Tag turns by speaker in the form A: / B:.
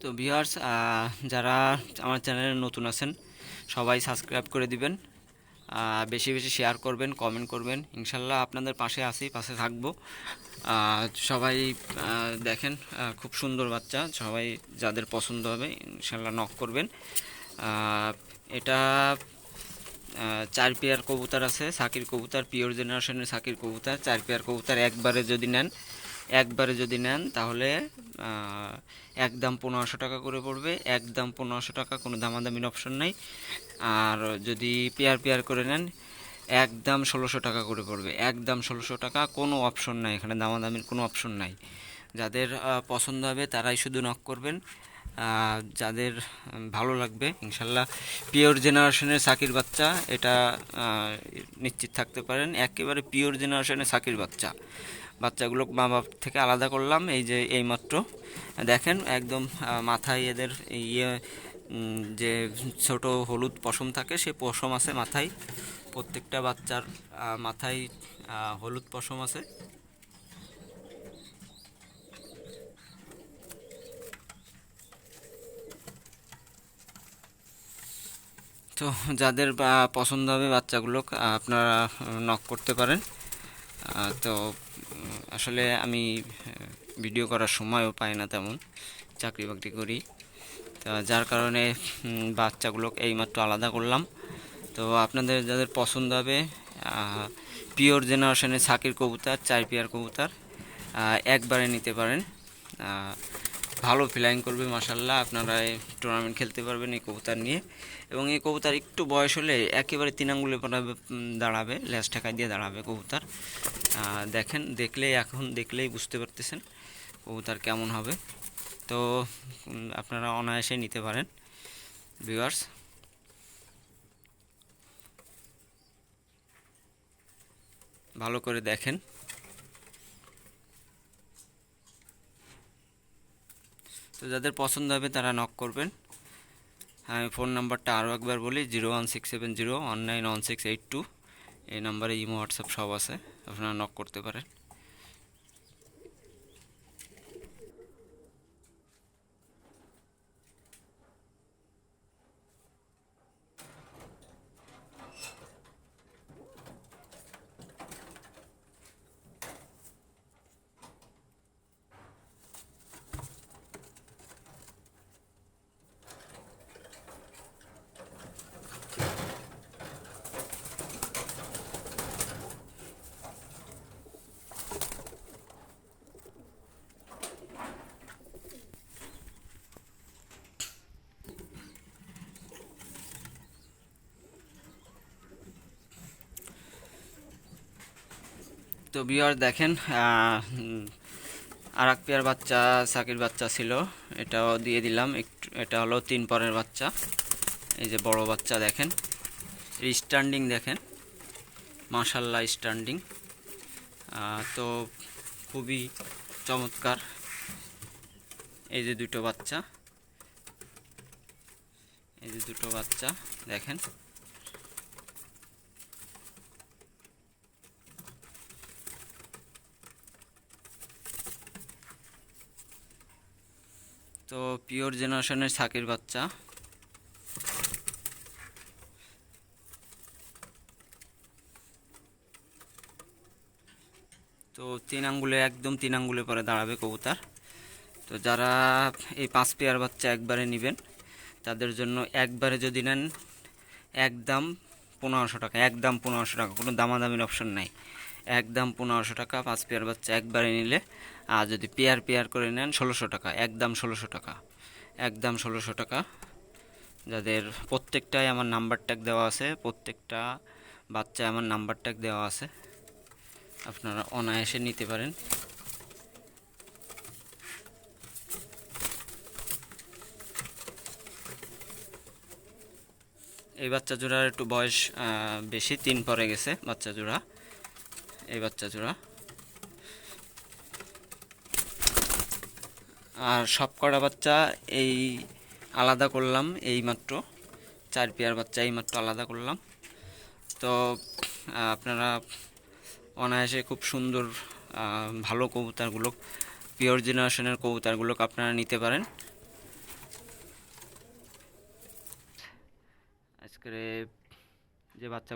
A: তো ভিউয়ার্স যারা আমার চ্যানেলে নতুন আছেন, সবাই সাবস্ক্রাইব করে দিবেন। বেশি বেশি শেয়ার করবেন কমেন্ট করবেন। ইনশাল্লাহ আপনাদের পাশে আসি পাশে থাকব। সবাই দেখেন খুব সুন্দর বাচ্চা। সবাই যাদের পছন্দ হবে, ইনশাল্লাহ নক করবেন। এটা চার পেয়ার কবুতর আছে, সাকির কবুতর পিওর জেনারেশনের সাকির কবুতর। চার পেয়ার কবুতর একবারে যদি নেন একবারে যদি নেন, তাহলে এক দাম পনেরোশো টাকা করে পড়বে। এক দাম পনেরোশো টাকা, কোনো দামাদামির অপশন নেই। আর যদি পেয়ার পেয়ার করে নেন, এক দাম ষোলোশো টাকা করে পড়বে। এক দাম ষোলোশো টাকা, কোনো অপশন নাই। এখানে দামাদামির কোনো অপশন নাই। যাদের পছন্দ হবে, তারাই শুধু নক করবেন। যাদের ভালো লাগবে, ইনশাল্লাহ। পিওর জেনারেশনের সাকির বাচ্চা, এটা নিশ্চিত থাকতে পারেন। একেবারে পিওর জেনারেশনের সাকির বাচ্চা। বাচ্চাগুলো মা বাপ থেকে আলাদা করলাম, এই যে, এইমাত্র। দেখেন, একদম মাথায় এদের ইয়ে যে, ছোট হলুদ পশম থাকে সে পশম আছে মাথায়। প্রত্যেকটা বাচ্চার মাথায় হলুদ পশম আছে। তো যাদের পছন্দ হবে বাচ্চাগুলো আপনারা নক করতে পারেন। তো আসলে আমি ভিডিও করার সময়ও পাই না তেমন চাকরি বাকরি করি। তা যার কারণে উম, বাচ্চাগুলো এইমাত্র আলাদা করলাম। তো আপনাদের যাদের পছন্দ হবে পিওর জেনারেশনের সাকির কবুতার চার কবুতর একবারে নিতে পারেন। ভালো ফ্লাইং করবে মাসাল্লাহ আপনারা টুর্নামেন্ট খেলতে পারবেন এই কবুতর নিয়ে। এবং এই কবুতর একটু বয়স হলে একেবারে তিন আঙ্গুলে দাঁড়াবে ল্যাস ঠেকাই দিয়ে দাঁড়াবে কবুতর। দেখেন, দেখলেই, এখন দেখলেই বুঝতে পারতেছেন কবুতর কেমন হবে। তো আপনারা অনায়াসে নিতে পারেন ভিউয়ার্স ভালো করে দেখেন। তো যাদের পছন্দ হবে তারা নক করবেন। আমি ফোন নাম্বারটা আরও একবার বলি zero one six seven zero one nine one six eight two এই নাম্বারে ইমো হোয়াটসঅ্যাপ সব আছে, আপনারা নক করতে পারেন। তো বিয়ার দেখেন আর এক পেয়ার বাচ্চা, সাকির বাচ্চা ছিল, এটাও দিয়ে দিলাম, একটু, এটা হলো তিন পরের বাচ্চা, এই যে বড় বাচ্চা দেখেন স্ট্যান্ডিং দেখেন মাশাল্লাহ স্ট্যান্ডিং তো খুবই চমৎকার, এই যে দুটো বাচ্চা, এই যে দুটো বাচ্চা দেখেন তো পিওর জেনারেশনের সাকির বাচ্চা। তো তিন আঙ্গুলে, একদম তিন আঙ্গুলে পরে দাঁড়াবে কবুতর। তো যারা এই পাঁচ পেয়ার বাচ্চা একবারে নেবেন, তাদের জন্য একবারে যদি নেন, একদম পনেরোশো টাকা, একদম পনেরোশো টাকা, কোনো দামাদামির অপশন নাই। একদম পনেরোশো টাকা, পাঁচ পেয়ার বাচ্চা একবারে নিলে, আর যদি পেয়ার পেয়ার করে নেন ষোলোশো টাকা, একদম ষোলোশো টাকা, একদম ষোলোশো টাকা। যাদের প্রত্যেকটাই আমার নাম্বার ট্যাগ দেওয়া আছে, প্রত্যেকটা বাচ্চায় আমার নাম্বার ট্যাগ দেওয়া আছে, আপনারা অনায়াসে নিতে পারেন। এই বাচ্চা জোড়ার একটু বয়স বেশি, তিন পরে গেছে বাচ্চা জোড়া। এই বাচ্চা জোড়া আর সব কটা বাচ্চা এই আলাদা করলাম এই মাত্র চার পেয়ার বাচ্চা এই মাত্র আলাদা করলাম। তো আপনারা অনায়াসে খুব সুন্দর ভালো কবুতারগুলো, পিওর জেনারেশনের কবুতারগুলো আপনারা নিতে পারেন। আজকে যে বাচ্চা